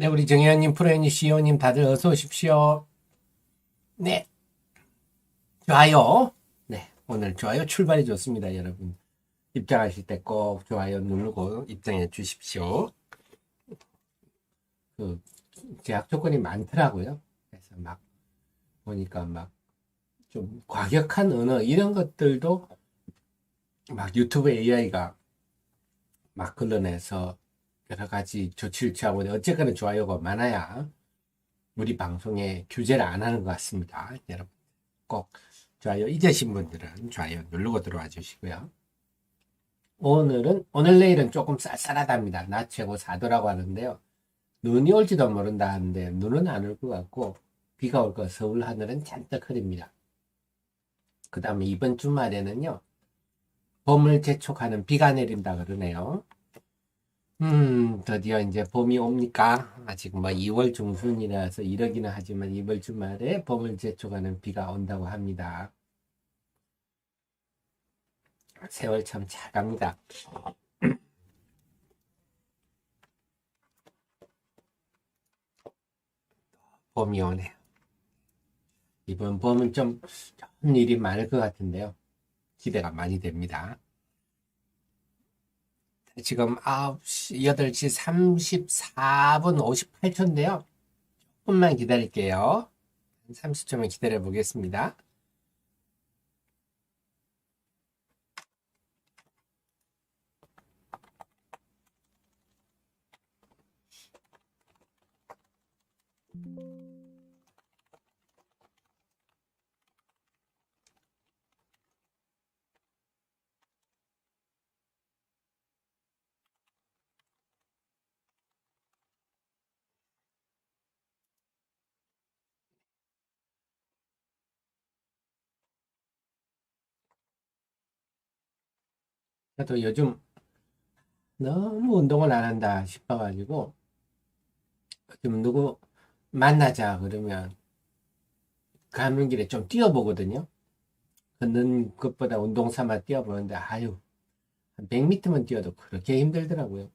네, 우리 정혜원님, 프로님, 시호님 다들 어서 오십시오. 네. 좋아요. 네, 오늘 좋아요 출발이 좋습니다, 여러분. 입장하실 때 꼭 좋아요 누르고 입장해 주십시오. 그, 제약 조건이 많더라고요. 그래서 막, 보니까 막, 좀 과격한 언어, 이런 것들도 막 유튜브 AI가 막 걸러내서 여러 가지 조치를 취하고 어쨌거나 좋아요가 많아야 우리 방송에 규제를 안 하는 것 같습니다. 여러분 꼭 좋아요 잊으신 분들은 좋아요 누르고 들어와 주시고요. 오늘은 오늘 내일은 조금 쌀쌀하답니다. 낮 최고 4도라고 하는데요. 눈이 올지도 모른다 하는데 눈은 안 올 것 같고 비가 올 거 서울 하늘은 잔뜩 흐립니다. 그 다음에 이번 주말에는요. 봄을 재촉하는 비가 내린다 그러네요. 음, 드디어 이제 봄이 옵니까? 아직 뭐 2월 중순이라서 이러기는 하지만 이번 주말에 봄을 재촉하는 비가 온다고 합니다. 세월 참 잘 갑니다. 봄이 오네요. 이번 봄은 좀 좋은 일이 많을 것 같은데요. 기대가 많이 됩니다. 지금 9시, 8시 34분 58초인데요. 조금만 기다릴게요. 30초만 기다려 보겠습니다. 저도 요즘 너무 운동을 안 한다 싶어가지고 좀 누구 만나자 그러면 가는 길에 좀 뛰어보거든요. 걷는 것보다 운동 삼아 뛰어보는데 아유 한 100m만 뛰어도 그렇게 힘들더라고요.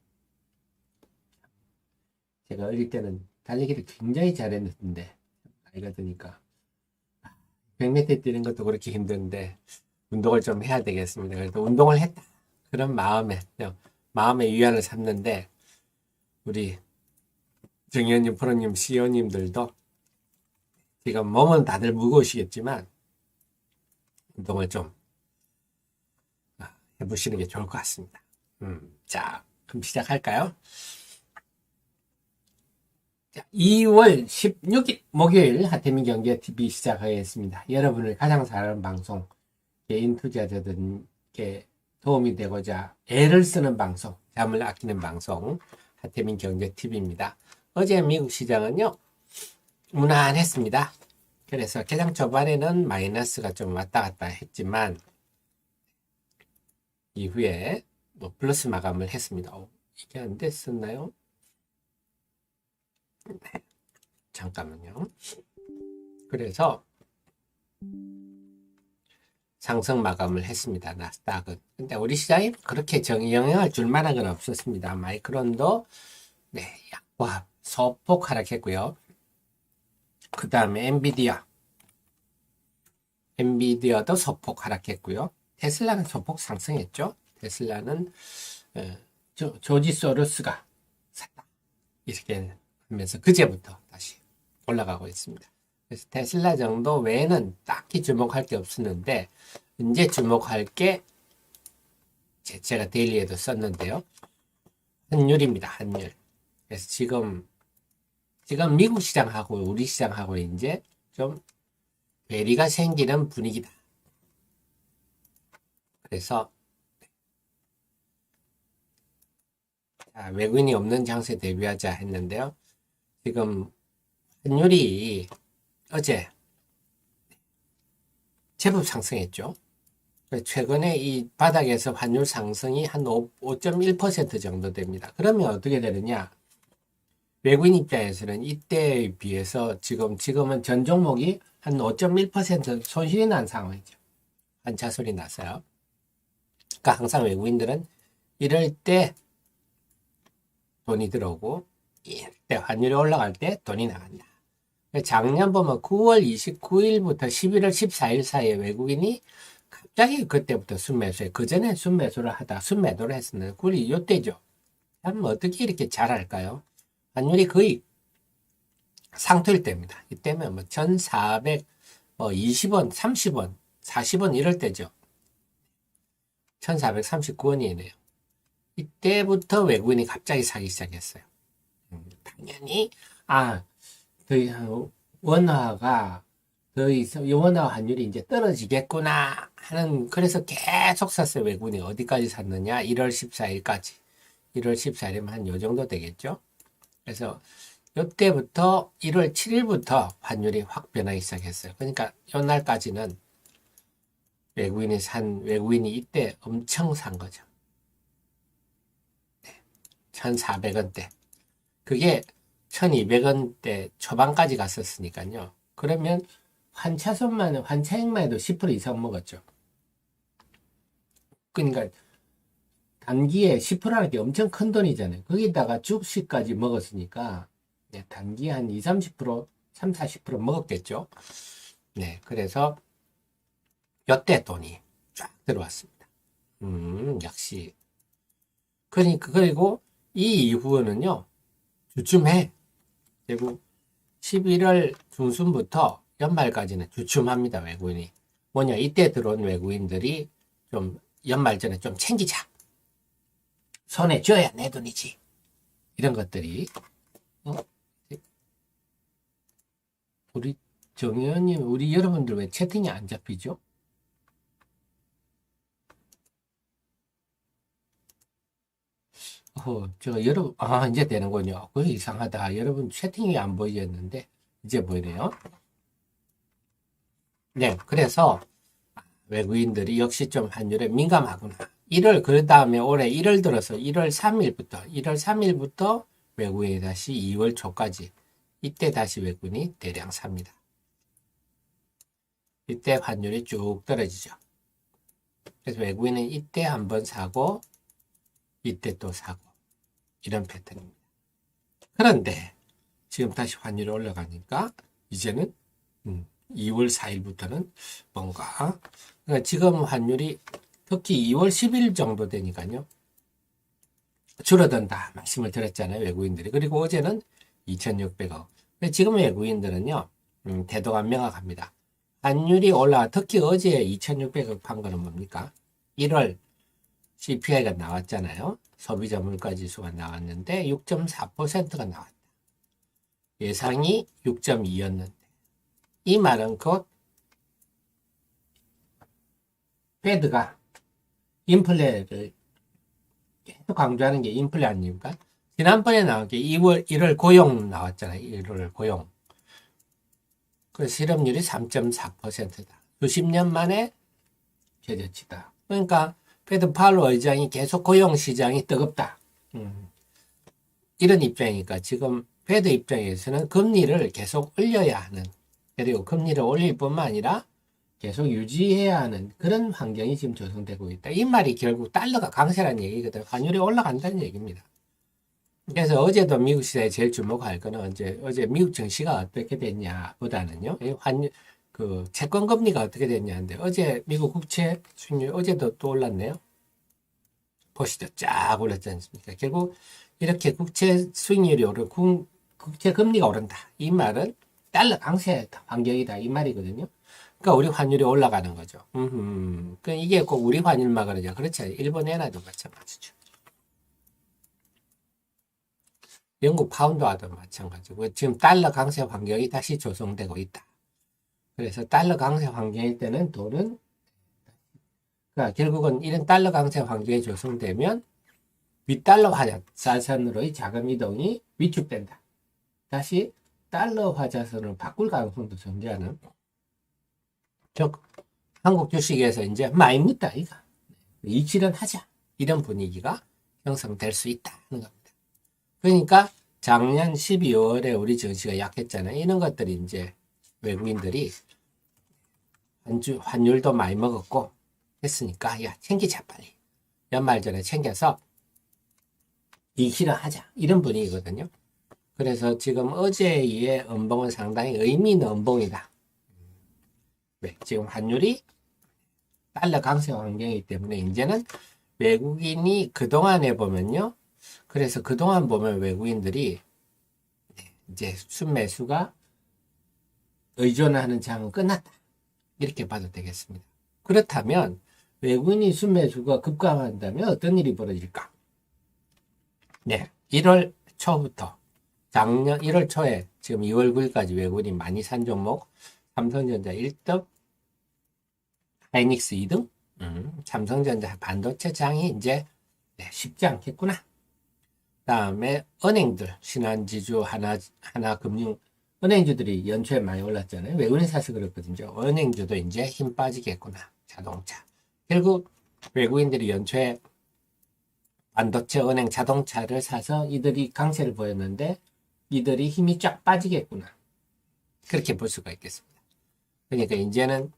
제가 어릴 때는 달리기를 굉장히 잘했는데 나이가 드니까 100m 뛰는 것도 그렇게 힘든데 운동을 좀 해야 되겠습니다. 그래서 운동을 했다. 그런 마음에 마음의 위안을 삼는데 우리 정현님, 프로님, 시호님들도 지금 몸은 다들 무거우시겠지만 운동을 좀 아, 해보시는 게 좋을 것 같습니다. 음, 자, 그럼 시작할까요? 자, 2월 16일 목요일 하태민 경제 TV 시작하겠습니다. 여러분을 가장 잘하는 방송 개인 투자자들께 도움이 되고자 애를 쓰는 방송, 잠을 아끼는 방송, 하태민 경제TV입니다. 어제 미국 시장은요, 무난했습니다. 그래서 개장 초반에는 마이너스가 좀 왔다 갔다 했지만, 이후에 뭐 플러스 마감을 했습니다. 어, 이게 안 됐었나요? 네, 잠깐만요. 그래서, 상승 마감을 했습니다. 나스닥은. 근데 우리 시장이 그렇게 정 영향을 줄 만한 건 없었습니다. 마이크론도 네, 약과 소폭 하락했고요. 그 다음에 엔비디아. 엔비디아도 소폭 하락했고요. 테슬라는 소폭 상승했죠. 테슬라는 어, 조, 조지 소르스가 샀다. 이렇게 하면서 그제부터 다시 올라가고 있습니다. 그래서 테슬라 정도 외에는 딱히 주목할 게 없었는데 이제 주목할 게 제가 데일리에도 썼는데요. 환율입니다. 환율. 그래서 지금 지금 미국 시장하고 우리 시장하고 이제 좀 괴리가 생기는 분위기다. 그래서 자, 외국인이 없는 장세 대비하자 했는데요. 지금 환율이 어제 제법 상승했죠. 최근에 이 바닥에서 환율 상승이 한 5.1% 정도 됩니다. 그러면 어떻게 되느냐? 외국인 입장에서는 이때에 비해서 지금, 지금은 전 종목이 한 5.1% 손실이 난 상황이죠. 한차 소리 났어요. 그러니까 항상 외국인들은 이럴 때 돈이 들어오고 이때 환율이 올라갈 때 돈이 나간다. 작년 보면 9월 29일부터 11월 14일 사이에 외국인이 갑자기 그때부터 순매수해. 그 전에 순매수를 하다 순매도를 했었는데 그리 요때죠. 참 어떻게 이렇게 잘할까요? 환율이 거의 상투일 때입니다. 이때면 뭐 1,420원, 30원, 40원 이럴 때죠. 1,439원이네요. 이때부터 외국인이 갑자기 사기 시작했어요. 음, 당연히 아, 저희 원화가 저희 원화 환율이 이제 떨어지겠구나 하는 그래서 계속 샀어요. 외국인이 어디까지 샀느냐? 1월 14일까지. 1월 14일이면 한 요 정도 되겠죠. 그래서 이때부터 1월 7일부터 환율이 확 변하기 시작했어요. 그러니까 요 날까지는 외국인이 산 외국인이 이때 엄청 산 거죠. 1,400원대. 그게 1,200원대 초반까지 갔었으니까요. 그러면 환차선만 환차액만 해도 10% 이상 먹었죠. 그러니까 단기에 10%라는 게 엄청 큰 돈이잖아요. 거기다가 주식까지 먹었으니까 네, 단기 한 2, 30%, 3, 40% 먹었겠죠. 네, 그래서 여태 돈이 쫙 들어왔습니다. 음, 역시. 그러니까, 그리고 이 이후는요, 주춤해. 그리고 11월 중순부터 연말까지는 주춤합니다, 외국인이. 뭐냐, 이때 들어온 외국인들이 좀 연말 전에 좀 챙기자. 손에 쥐어야 내 돈이지. 이런 것들이. 어? 우리 정의원님, 우리 여러분들 왜 채팅이 안 잡히죠? 어, 제가 여러분, 아, 이제 되는군요. 그 이상하다. 여러분 채팅이 안 보이겠는데, 이제 보이네요. 네, 그래서 외국인들이 역시 좀 환율에 민감하구나. 1월, 그 다음에 올해 1월 들어서 1월 3일부터, 1월 3일부터 외국인이 다시 2월 초까지, 이때 다시 외국인이 대량 삽니다. 이때 환율이 쭉 떨어지죠. 그래서 외국인은 이때 한번 사고, 이때 또 사고, 이런 패턴입니다. 그런데 지금 다시 환율이 올라가니까 이제는 음, 2월 4일부터는 뭔가 그러니까 지금 환율이 특히 2월 10일 정도 되니까요. 줄어든다 말씀을 드렸잖아요. 외국인들이. 그리고 어제는 2,600억. 지금 외국인들은요. 음, 태도가 명확합니다. 환율이 올라 특히 어제 2,600억 판 거는 뭡니까? 1월 CPI가 나왔잖아요. 소비자 물가 지수가 나왔는데 6.4%가 나왔다. 예상이 6.2였는데 이 말은 곧 페드가 인플레를 계속 강조하는 게 인플레 아닙니까? 지난번에 나온 게 2월 1월 고용 나왔잖아요. 1월 고용. 그 실업률이 3.4%다. 수십 년 만에 최저치다. 그러니까 페드 팔로 의장이 계속 고용 시장이 뜨겁다. 음. 이런 입장이니까 지금 페드 입장에서는 금리를 계속 올려야 하는 그리고 금리를 올릴 뿐만 아니라 계속 유지해야 하는 그런 환경이 지금 조성되고 있다. 이 말이 결국 달러가 강세라는 얘기거든. 환율이 올라간다는 얘기입니다. 그래서 어제도 미국 시장에 제일 주목할 거는 언제 어제 미국 증시가 어떻게 됐냐 보다는요. 환율 그 채권 금리가 어떻게 됐냐인데 어제 미국 국채 수익률 어제도 또 올랐네요. 보시죠. 쫙 올랐지 않습니까? 결국 이렇게 국채 수익률이 오르 국채 금리가 오른다. 이 말은 달러 강세 환경이다. 이 말이거든요. 그러니까 우리 환율이 올라가는 거죠. 음, 그 이게 꼭 우리 환율만 그러냐? 그렇지. 일본 엔화도 마찬가지죠. 영국 파운드와도 마찬가지고 지금 달러 강세 환경이 다시 조성되고 있다. 그래서 달러 강세 환경일 때는 돈은 그러니까 결국은 이런 달러 강세 환경이 조성되면 윗달러 화자 자산으로의 자금 이동이 위축된다. 다시 달러 화자선을 바꿀 가능성도 존재하는 즉 한국 주식에서 이제 많이 묻다 이가 이치는 하자 이런 분위기가 형성될 수 있다는 겁니다. 그러니까 작년 12월에 우리 증시가 약했잖아요. 이런 것들이 이제 외국인들이 환주, 환율도 많이 먹었고 했으니까 야 챙기자 빨리 연말 전에 챙겨서 이기를 하자 이런 분위기거든요. 그래서 지금 어제의 음봉은 상당히 의미 있는 음봉이다. 네, 지금 환율이 달러 강세 환경이기 때문에 이제는 외국인이 그동안에 보면요. 그래서 그동안 보면 외국인들이 네, 이제 순매수가 의존하는 장은 끝났다. 이렇게 봐도 되겠습니다. 그렇다면 외국인이 순매수가 급감한다면 어떤 일이 벌어질까? 네, 1월 초부터 작년 1월 초에 지금 2월 9일까지 외국인이 많이 산 종목 삼성전자 1등, 하이닉스 2등, 음, 삼성전자 반도체 장이 이제 네, 쉽지 않겠구나. 다음에 은행들 신한지주 하나 하나금융 은행주들이 연초에 많이 올랐잖아요. 외국인 사서 그렇거든요. 은행주도 이제 힘 빠지겠구나. 자동차. 결국 외국인들이 연초에 반도체, 은행, 자동차를 사서 이들이 강세를 보였는데 이들이 힘이 쫙 빠지겠구나. 그렇게 볼 수가 있겠습니다. 그러니까 이제는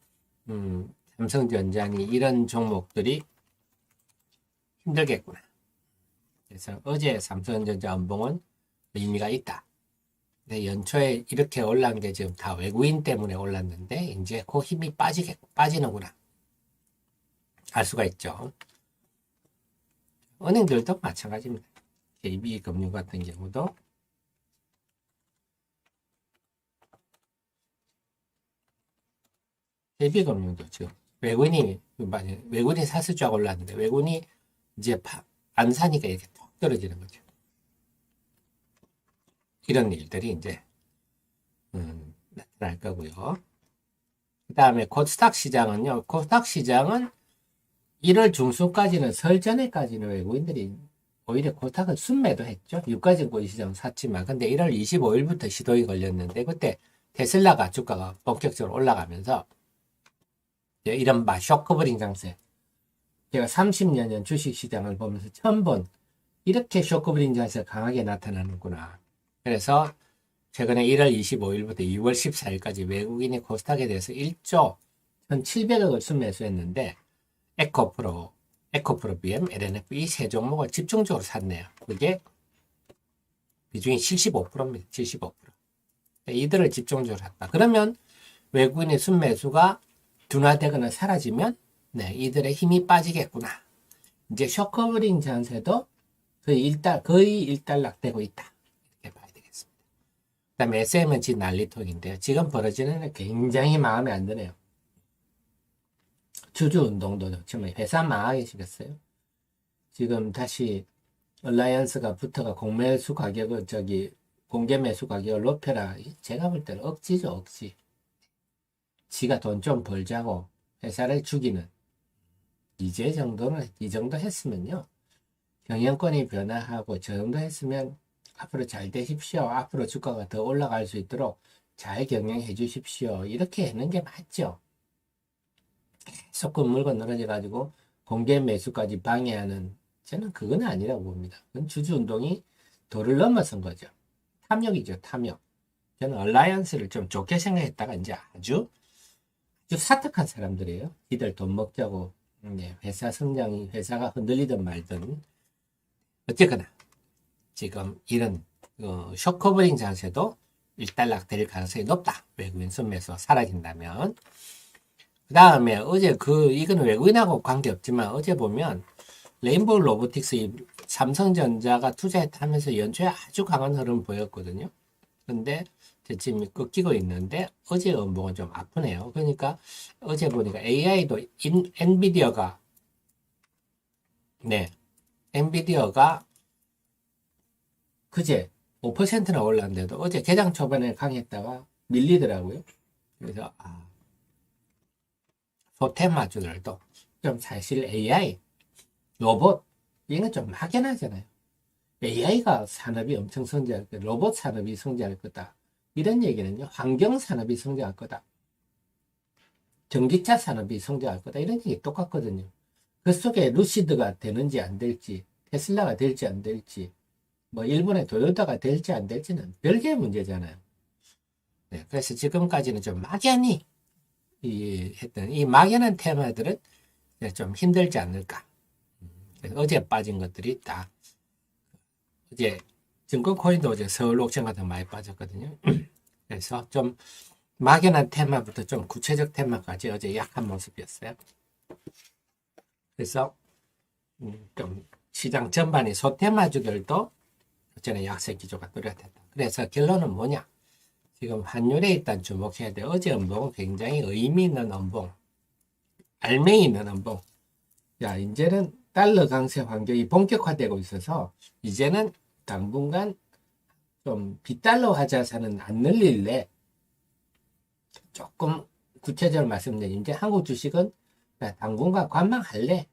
음, 삼성전자니 이런 종목들이 힘들겠구나. 그래서 어제 삼성전자 연봉은 의미가 있다. 근데 연초에 이렇게 올라온 게 지금 다 외국인 때문에 올랐는데 이제 그 힘이 빠지게 빠지는구나. 알 수가 있죠. 은행들도 마찬가지입니다. KB금융 같은 경우도 KB금융도 지금 외국인이 외국인이 사슬 쫙 올랐는데 외국인이 이제 파- 안 사니까 이렇게 톡 떨어지는 거죠. 이런 일들이 이제 음, 나타날 거고요. 그 다음에 코스닥 시장은요. 코스닥 시장은 1월 중순까지는 설 전에까지는 외국인들이 오히려 코스닥은 순매도 했죠. 유가증권 시장 샀지만 근데 1월 25일부터 시동이 걸렸는데 그때 테슬라가 주가가 본격적으로 올라가면서 이런 막 쇼크버링 장세 제가 30년 전 주식 시장을 보면서 처음 본 이렇게 쇼크버링 장세가 강하게 나타나는구나. 그래서 최근에 1월 25일부터 2월 14일까지 외국인이 코스닥에 대해서 1조 1,700억을 순매수했는데 에코프로, 에코프로 BM, LNF 이 세 종목을 집중적으로 샀네요. 그게 비중이 75%입니다. 75%. 이들을 집중적으로 샀다. 그러면 외국인의 순매수가 둔화되거나 사라지면 네, 이들의 힘이 빠지겠구나. 이제 쇼커버링 전세도 거의 일단 거의 일단락되고 있다. 이렇게 봐야 되겠습니다. 그다음에 SM은 지금 난리통인데요. 지금 벌어지는 게 굉장히 마음에 안 드네요. 주주 운동도 지금 회사 망하게 생겼어요. 지금 다시 얼라이언스가 붙어가 공매수 가격을 저기 공개 매수 가격을 높여라. 제가 볼 때는 억지죠, 억지. 지가 돈 좀 벌자고 회사를 죽이는 이제 정도는 이 정도 했으면요. 경영권이 변화하고 저 정도 했으면 앞으로 잘 되십시오. 앞으로 주가가 더 올라갈 수 있도록 잘 경영해 주십시오. 이렇게 하는 게 맞죠. 계속 그 물건 늘어져 가지고 공개 매수까지 방해하는 저는 그건 아니라고 봅니다. 그건 주주 운동이 도를 넘어선 거죠. 탐욕이죠, 탐욕. 저는 얼라이언스를 좀 좋게 생각했다가 이제 아주 아주 사특한 사람들이에요. 이들 돈 먹자고 네, 회사 성장이 회사가 흔들리든 말든 어쨌거나 지금 이런 어, 쇼커버링 장세도 일단락 될 가능성이 높다. 외국인 순매수 사라진다면. 그 다음에 어제 그, 이건 외국인하고 관계없지만 어제 보면 레인보우 로보틱스 이 삼성전자가 투자했다면서 연초에 아주 강한 흐름 보였거든요. 근데 지금 꺾이고 있는데 어제 음봉은 좀 아프네요. 그러니까 어제 보니까 AI도 인, 엔비디어가 네 엔비디어가 그제 5%나 올랐는데도 어제 개장 초반에 강했다가 밀리더라고요. 그래서 아 소테마주들도 좀 사실 AI 로봇 이건 좀 막연하잖아요. AI가 산업이 엄청 성장할 거다. 로봇 산업이 성장할 거다. 이런 얘기는요. 환경 산업이 성장할 거다. 전기차 산업이 성장할 거다. 이런 얘기 똑같거든요. 그 속에 루시드가 되는지 안 될지, 테슬라가 될지 안 될지, 뭐 일본의 도요타가 될지 안 될지는 별개의 문제잖아요. 네, 그래서 지금까지는 좀 막연히 이 했던 이 막연한 테마들은 좀 힘들지 않을까. 음, 어제 빠진 것들이 다 어제 증권 코인도 어제 서울 옥션 같은 거 많이 빠졌거든요. 그래서 좀 막연한 테마부터 좀 구체적 테마까지 어제 약한 모습이었어요. 그래서 음, 좀 시장 전반의 소테마주들도 어제는 약세 기조가 뚜렷했다. 그래서 결론은 뭐냐? 지금 환율에 일단 주목해야 돼. 어제 음봉은 굉장히 의미 있는 음봉, 알맹이 있는 음봉. 야, 이제는 달러 강세 환경이 본격화되고 있어서 이제는 당분간 좀 비달러 화자산은 안 늘릴래. 조금 구체적으로 말씀드리면 이제 한국 주식은 야, 당분간 관망할래.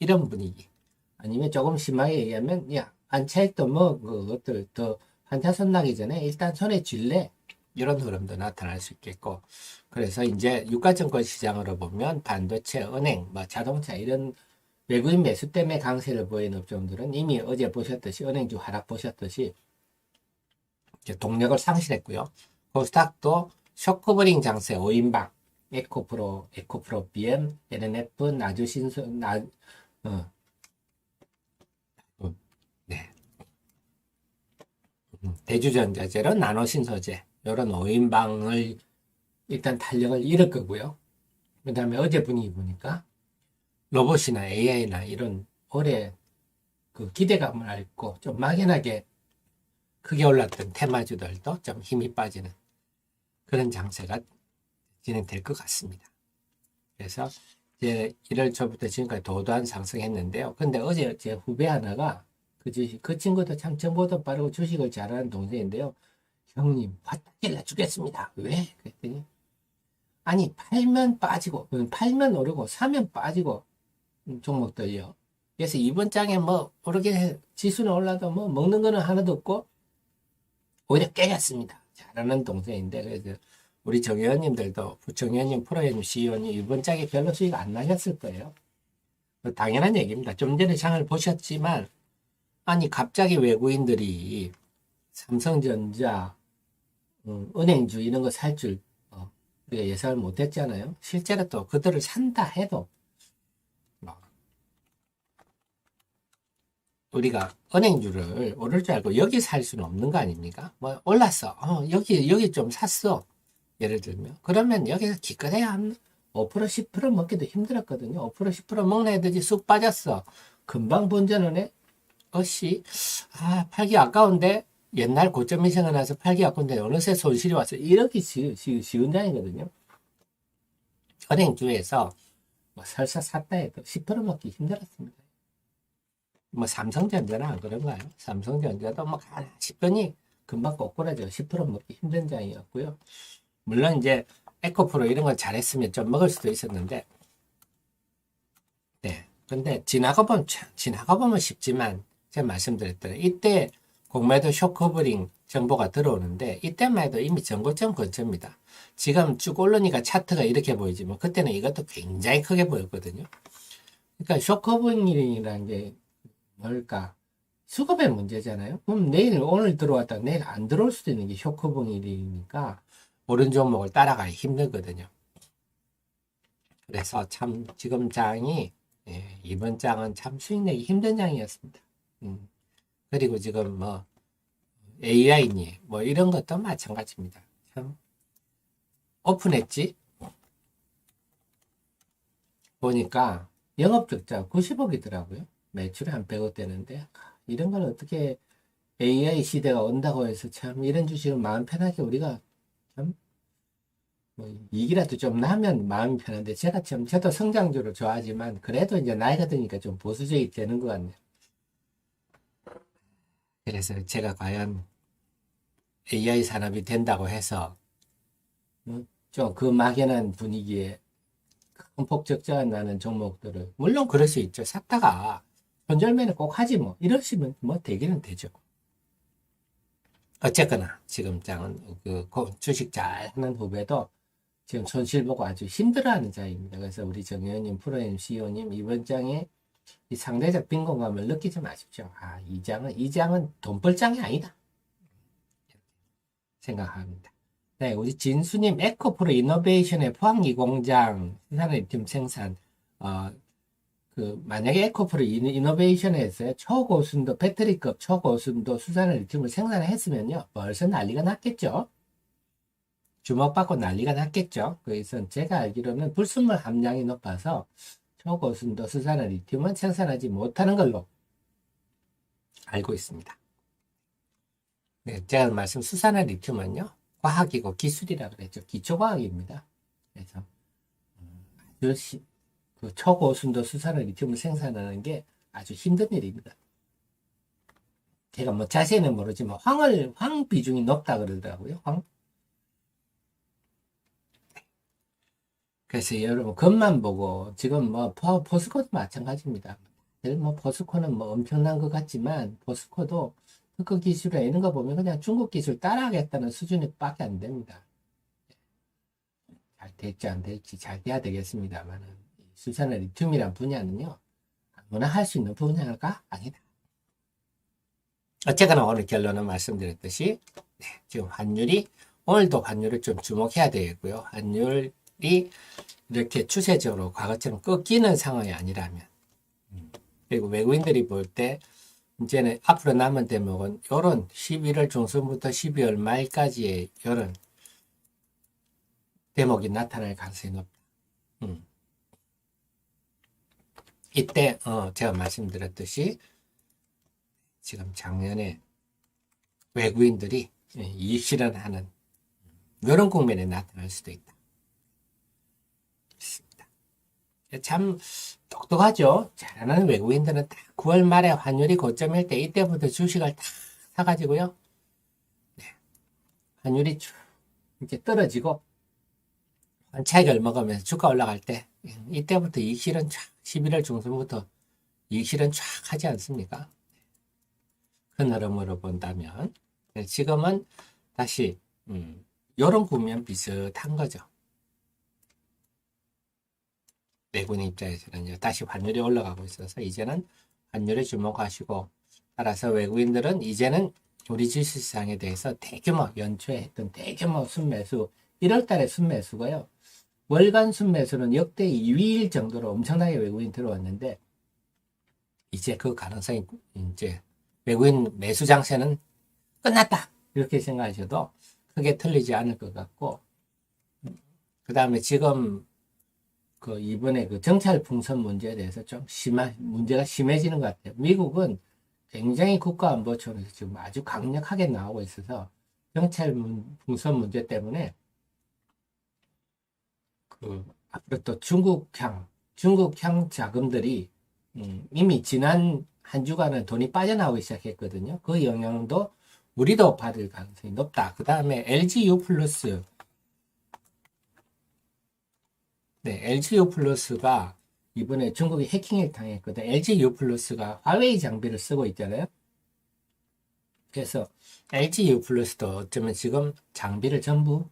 이런 분위기. 아니면 조금 심하게 얘기하면 야, 안차익도 뭐 그것들 더 한차선 나기 전에 일단 손에 쥘래. 이런 흐름도 나타날 수 있겠고. 그래서 이제 유가증권 시장으로 보면 반도체, 은행, 뭐 자동차 이런 외국인 매수 때문에 강세를 보이는 업종들은 이미 어제 보셨듯이 은행주 하락 보셨듯이 이제 동력을 상실했고요. 코스닥도 쇼크브링 장세 5인방 에코프로, 에코프로 BM, LNF, 나주신수, 나, 어. 음, 네. 음, 대주전자재로 나노신소재, 요런 5인방을 일단 탄력을 잃을 거고요. 그 다음에 어제 분위기 보니까 로봇이나 AI나 이런 올해 그 기대감을 앓고 좀 막연하게 크게 올랐던 테마주들도 좀 힘이 빠지는 그런 장세가 진행될 것 같습니다. 그래서 이제 1월 초부터 지금까지 도도한 상승했는데요. 근데 어제 제 후배 하나가 그 주식, 그 친구도 참 정보도 빠르고 주식을 잘하는 동생인데요. 형님, 화딱질나 주겠습니다. 왜? 그랬더니, 아니, 팔면 빠지고, 음, 팔면 오르고, 사면 빠지고, 음, 종목들이요. 그래서 이번 장에 뭐, 오르게 지수는 올라도 뭐, 먹는 거는 하나도 없고, 오히려 깨졌습니다. 잘하는 동생인데, 그래서 우리 정의원님들도, 정의원님, 프로님, CEO님, 이번 장에 별로 수익 안 나셨을 거예요. 뭐 당연한 얘기입니다. 좀 전에 장을 보셨지만, 아니, 갑자기 외국인들이 삼성전자, 음, 은행주 이런 거 살 줄, 어, 우리가 예상을 못 했잖아요. 실제로 또 그들을 산다 해도, 뭐, 우리가 은행주를 오를 줄 알고 여기 살 수는 없는 거 아닙니까? 뭐, 올랐어. 어, 여기, 여기 좀 샀어. 예를 들면. 그러면 여기서 기껏해야 한 5%, 10% 먹기도 힘들었거든요. 5%, 10% 먹는 애들이 쑥 빠졌어. 금방 본전은 해. 어씨, 아, 팔기 아까운데, 옛날 고점이 생겨나서 팔기 아까운데, 어느새 손실이 왔어. 이렇게 쉬, 쉬, 쉬운 장이거든요. 은행주에서, 뭐, 설사 샀다 해도 10% 먹기 힘들었습니다. 뭐, 삼성전자는 안 그런가요? 삼성전자도 뭐, 가나 싶더니, 금방 꼬꾸라져 10% 먹기 힘든 장이었고요. 물론 이제, 에코프로 이런 걸 잘했으면 좀 먹을 수도 있었는데, 네. 근데 지나가 보면, 참, 지나가 보면 쉽지만, 제가 말씀드렸던 이때 공매도 쇼커버링 정보가 들어오는데 이때만 해도 이미 전고점 근처입니다. 지금 쭉 오르니까 차트가 이렇게 보이지만 그때는 이것도 굉장히 크게 보였거든요. 그러니까 쇼커버링이라는 게 뭘까? 수급의 문제잖아요. 그럼 내일 오늘 들어왔다 내일 안 들어올 수도 있는 게 쇼커버링이니까 오른 종목을 따라가기 힘들거든요. 그래서 참 지금 장이 예, 이번 장은 참 수익 내기 힘든 장이었습니다. 음. 그리고 지금 뭐 AI니 뭐 이런 것도 마찬가지입니다. 참 오픈했지 보니까 영업 적자 90억이더라고요. 매출이 한 100억 되는데 이런 걸 어떻게 AI 시대가 온다고 해서 참 이런 주식을 마음 편하게 우리가 참 뭐 이익이라도 좀 나면 마음이 편한데 제가 참 저도 성장주를 좋아하지만 그래도 이제 나이가 드니까 좀 보수적이 되는 것 같네요. 그래서 제가 과연 AI 산업이 된다고 해서 좀 그 막연한 분위기에 큰 폭적자가 나는 종목들을 물론 그럴 수 있죠. 샀다가 손절매는 꼭 하지 뭐 이러시면 뭐 되기는 되죠. 어쨌거나 지금 장은 그 주식 잘 하는 후배도 지금 손실 보고 아주 힘들어하는 자입니다. 그래서 우리 정 의원님, 프로님, CEO님 이번 장에 이 상대적 빈곤감을 느끼지 마십시오. 아, 이 장은, 이 장은 돈벌장이 아니다. 생각합니다. 네, 우리 진수님, 에코프로 이노베이션의 포항 2 공장, 생산의 팀 생산, 어, 그 만약에 에코프로 이노- 이노베이션에서 초고순도 배터리급 초고순도 수산화 리튬을 생산했으면요 벌써 난리가 났겠죠. 주목받고 난리가 났겠죠. 그래서 제가 알기로는 불순물 함량이 높아서 초고순도 수산화 리튬은 생산하지 못하는 걸로 알고 있습니다. 네, 제가 말씀 수산화 리튬은요 과학이고 기술이라 그랬죠. 기초과학입니다. 그래서 음, 아주 시- 그 초고순도 수산화 리튬을 생산하는 게 아주 힘든 일입니다. 제가 뭐 자세히는 모르지만 황을 황 비중이 높다 그러더라고요. 황. 그래서 여러분 겉만 보고 지금 뭐 포- 포스코도 마찬가지입니다. 뭐 포스코는 뭐 엄청난 것 같지만 포스코도 특허 기술에 이런 거 보면 그냥 중국 기술 따라하겠다는 수준밖에 안 됩니다. 잘 될지 안 될지 잘 돼야 되겠습니다만은 수산화 리튬이란 분야는요 아무나 할 수 있는 분야가 아니다. 어쨌거나 오늘 결론은 말씀드렸듯이 네, 지금 환율이 오늘도 환율을 좀 주목해야 되겠고요. 환율 이 이렇게 추세적으로 과거처럼 꺾이는 상황이 아니라면 음, 그리고 외국인들이 볼 때 이제는 앞으로 남은 대목은 요런 11월 중순부터 12월 말까지의 요런 대목이 나타날 가능성이 높다. 음. 이때 어, 제가 말씀드렸듯이 지금 작년에 외국인들이 예, 이익 실현하는 이런 국면에 나타날 수도 있다. 참 똑똑하죠. 잘하는 외국인들은 딱 9월 말에 환율이 고점일 때 이때부터 주식을 다 사가지고요. 네. 환율이 쭉 이제 떨어지고 차익을 먹으면서 주가 올라갈 때 이때부터 이익 실현 쫙 11월 중순부터 이익 실현 쫙 하지 않습니까? 큰 흐름으로 본다면 네, 지금은 다시 음, 이런 국면 비슷한 거죠. 외국인 입장에서는요 다시 환율이 올라가고 있어서 이제는 환율에 주목하시고 따라서 외국인들은 이제는 우리 주식시장에 대해서 대규모 연초에 했던 대규모 순매수 1월달에 순매수고요. 월간 순매수는 역대 2위일 정도로 엄청나게 외국인 들어왔는데 이제 그 가능성이 이제 외국인 매수 장세는 끝났다 이렇게 생각하셔도 크게 틀리지 않을 것 같고 그 다음에 지금 그 이번에 그 정찰 풍선 문제에 대해서 좀 심한 문제가 심해지는 것 같아요. 미국은 굉장히 국가 안보 차원에서 지금 아주 강력하게 나오고 있어서 정찰 문- 풍선 문제 때문에 그 앞으로 또 중국향 중국향 자금들이 음, 이미 지난 한 주간은 돈이 빠져나오기 시작했거든요. 그 영향도 우리도 받을 가능성이 높다. 그 다음에 LGU 플러스 네, LGU 플러스가 이번에 중국이 해킹을 당했거든. LGU 플러스가 화웨이 장비를 쓰고 있잖아요. 그래서 LGU 플러스도 어쩌면 지금 장비를 전부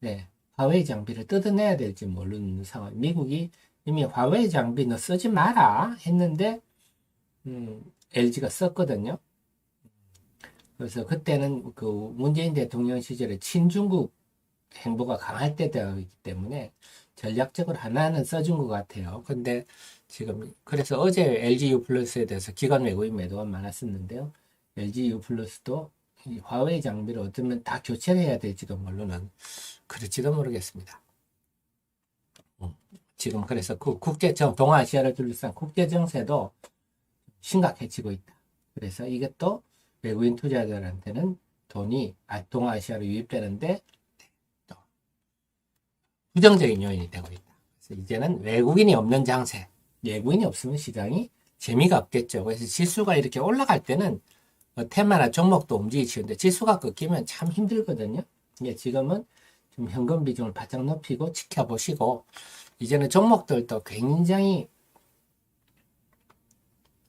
네, 화웨이 장비를 뜯어내야 될지 모르는 상황. 미국이 이미 화웨이 장비 너 쓰지 마라 했는데 음, LG가 썼거든요. 그래서 그때는 그 문재인 대통령 시절에 친중국 행보가 강할 때였기 때문에 전략적으로 하나는 써준 것 같아요. 근데 지금 그래서 어제 LGU 플러스에 대해서 기관 외국인 매도가 많았었는데요. LGU 플러스도 이 화웨이 장비를 어쩌면 다 교체를 해야 될지도 모르는 그럴지도 모르겠습니다. 음, 지금 그래서 그 국제정 동아시아를 둘러싼 국제 정세도 심각해지고 있다. 그래서 이것도 외국인 투자자들한테는 돈이 아, 동아시아로 유입되는데 또 부정적인 요인이 되고 있다. 그래서 이제는 외국인이 없는 장세, 외국인이 없으면 시장이 재미가 없겠죠. 그래서 지수가 이렇게 올라갈 때는 뭐 테마나 종목도 움직이시는데 지수가 꺾이면 참 힘들거든요. 예, 지금은 좀 현금 비중을 바짝 높이고 지켜보시고 이제는 종목들도 굉장히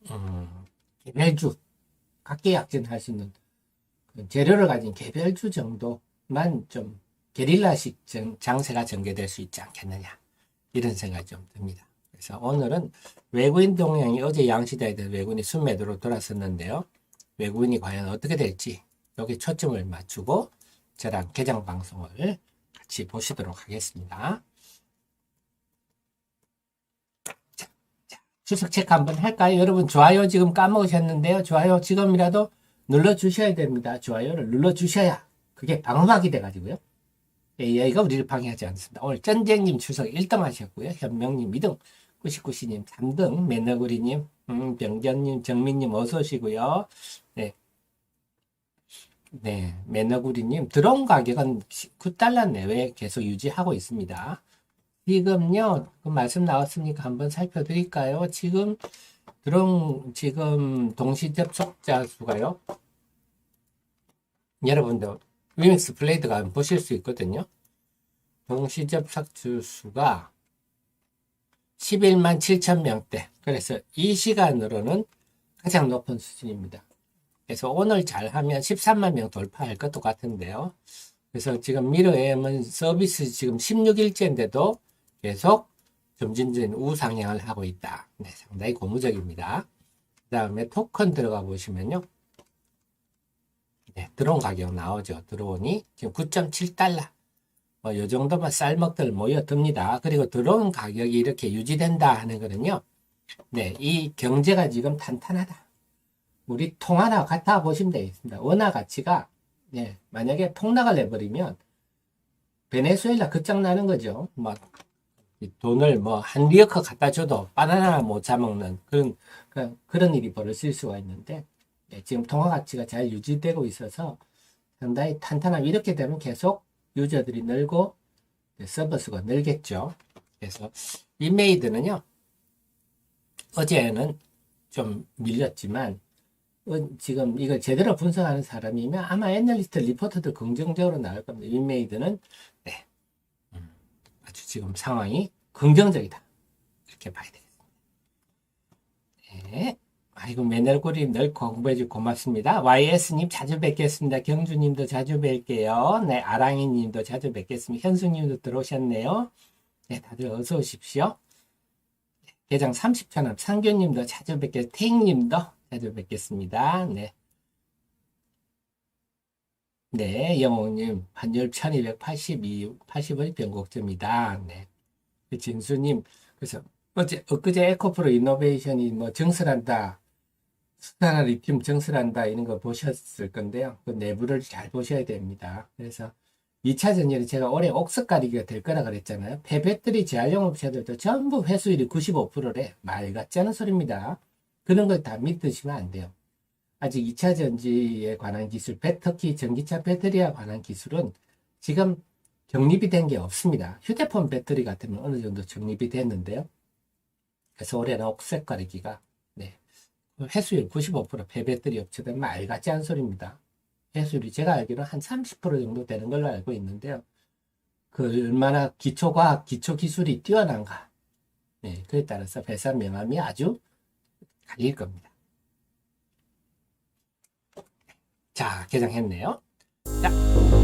음, 개별주 각계 약진할 수 있는 그 재료를 가진 개별주 정도만 좀 게릴라식 정- 장세가 전개될 수 있지 않겠느냐 이런 생각이 좀 듭니다. 그래서 오늘은 외국인 동향이 어제 양시대에 외국인이 순매도로 돌았었는데요. 외국인이 과연 어떻게 될지 여기 초점을 맞추고 저랑 개장 방송을 같이 보시도록 하겠습니다. 추석 체크 한번 할까요? 여러분 좋아요 지금 까먹으셨는데요. 좋아요 지금이라도 눌러주셔야 됩니다. 좋아요를 눌러주셔야 그게 방어막이 돼가지고요. AI가 우리를 방해하지 않습니다. 오늘 전쟁님 추석 1등 하셨고요. 현명님 2등, 꾸시꾸시님 3등, 매너구리님, 음, 병전님, 정민님 어서 오시고요. 네. 네, 매너구리님 드론 가격은 9달러 내외 계속 유지하고 있습니다. 지금요, 그 말씀 나왔으니까 한번 살펴드릴까요? 지금 드론 지금 동시 접속자 수가요. 여러분들 위믹스 블레이드가 보실 수 있거든요. 동시 접속자 수가 11만 7천 명대. 그래서 이 시간으로는 가장 높은 수준입니다. 그래서 오늘 잘하면 13만 명 돌파할 것도 같은데요. 그래서 지금 미러 AM은 서비스 지금 16일째인데도 계속 점진적인 우상향을 하고 있다. 네, 상당히 고무적입니다. 그 다음에 토큰 들어가 보시면요. 네, 드론 가격 나오죠. 드론이 지금 9.7달러. 뭐, 요 정도만 쌀먹들 모여듭니다. 그리고 드론 가격이 이렇게 유지된다 하는 거는요. 네, 이 경제가 지금 탄탄하다. 우리 통화나 같아 보시면 되겠습니다. 원화 가치가, 네, 만약에 폭락을 내버리면, 베네수엘라 끝장나는 거죠. 막, 이 돈을 뭐, 한 리어커 갖다 줘도 바나나 못 사먹는 그런, 그런 일이 벌어질 수가 있는데, 네, 지금 통화 가치가 잘 유지되고 있어서 상당히 탄탄함. 이렇게 되면 계속 유저들이 늘고 네, 서버 수가 늘겠죠. 그래서 인메이드는요. 어제는 좀 밀렸지만 어, 지금 이걸 제대로 분석하는 사람이면 아마 애널리스트 리포트도 긍정적으로 나올 겁니다. 인메이드는 네. 음, 아주 지금 상황이 긍정적이다. 이렇게 봐야 되겠습니다. 네. 아이고 맨날꼬리 늘 공부해주 고맙습니다. YS님 자주 뵙겠습니다. 경주님도 자주 뵐게요. 네, 아랑이님도 자주 뵙겠습니다. 현수님도 들어오셨네요. 네, 다들 어서 오십시오. 네, 개장 30천원 상규님도 자주 뵙겠습니다. 태익님도 자주 뵙겠습니다. 네. 네, 영호님 반열 1282, 80의 변곡점이다. 네. 진수님, 그래서 어제, 엊그제 에코프로 이노베이션이 뭐 증설한다. 수산화 리튬 증설한다. 이런 거 보셨을 건데요. 그 내부를 잘 보셔야 됩니다. 그래서 2차 전지는 제가 올해 옥석 가리기가 될 거라 그랬잖아요. 폐배터리 재활용 업체들도 전부 회수율이 95%래. 말 같지 않은 소리입니다. 그런 걸 다 믿으시면 안 돼요. 아직 2차 전지에 관한 기술, 배- 특히 전기차 배터리에 관한 기술은 지금 정립이 된 게 없습니다. 휴대폰 배터리 같으면 어느 정도 정립이 됐는데요. 그래서 올해는 옥색 가리기가 네. 회수율 95% 폐배터리 업체들 말 같지 않은 소리입니다. 회수율이 제가 알기로 한 30% 정도 되는 걸로 알고 있는데요. 그 얼마나 기초과학, 기초기술이 뛰어난가. 네, 그에 따라서 배산 명암이 아주 갈릴 겁니다. 자, 개장했네요. 자,